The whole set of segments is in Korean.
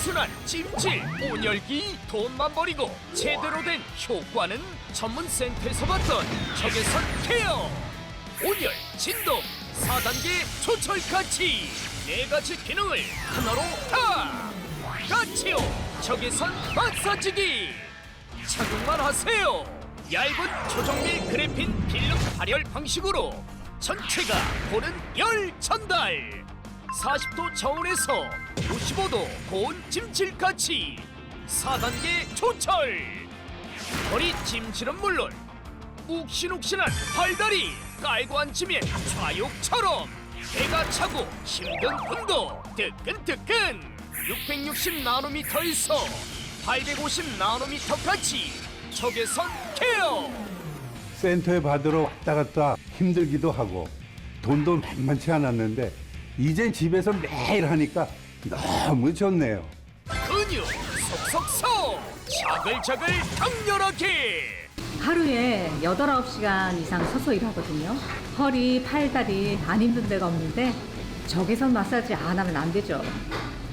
단순한 찜질, 온열기, 돈만 버리고 제대로 된 효과는 전문 센터에서 받던 적외선 케어. 온열, 진동, 4단계 초철같이 네 가지 기능을 하나로 다! 같이요! 적외선 마사지기! 착용만 하세요! 얇은 조정밀 그래핀 필름 발열 방식으로 전체가 보는 열 전달! 40도 저온에서 55도 고온 찜질까지 4단계 조철! 허리 찜질은 물론 욱신욱신한 팔다리 깔고 앉으면 좌욕처럼 배가 차고 힘든 분도 뜨끈뜨끈 660 나노미터에서 850 나노미터까지 적외선 케어 센터에 받으러 왔다 갔다 힘들기도 하고 돈도 만만치 않았는데 이젠 집에서 매일 하니까 너무 좋네요. 근육 속속속 자글자글 강렬하게 하루에 8, 9시간 이상 서서 일하거든요. 허리, 팔 다리 안 힘든 데가 없는데 적외선 마사지 안 하면 안 되죠.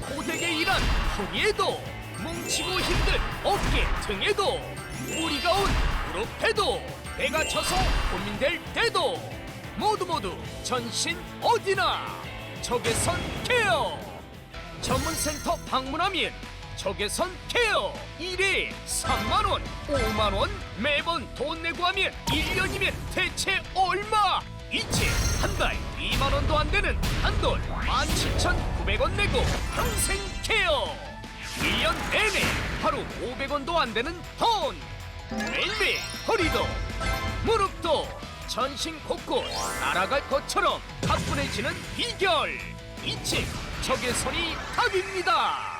고되게 일한 허리에도 뭉치고 힘든 어깨 등에도 무리가 온 무릎에도 배가 쳐서 고민될 때도 모두 모두 전신 어디나 적외선 케어 전문센터 방문하면 적외선 케어 1회 3만원 5만원 매번 돈 내고 하면 1년이면 대체 얼마? 이체 한달 2만원도 안 되는 한돈 17,900원 내고 평생 케어. 1년 내내 하루 500원도 안 되는 돈. 매일매일 허리도 무릎도 전신 곳곳 날아갈 것처럼 가뿐해지는 비결 이책 적외선이 답입니다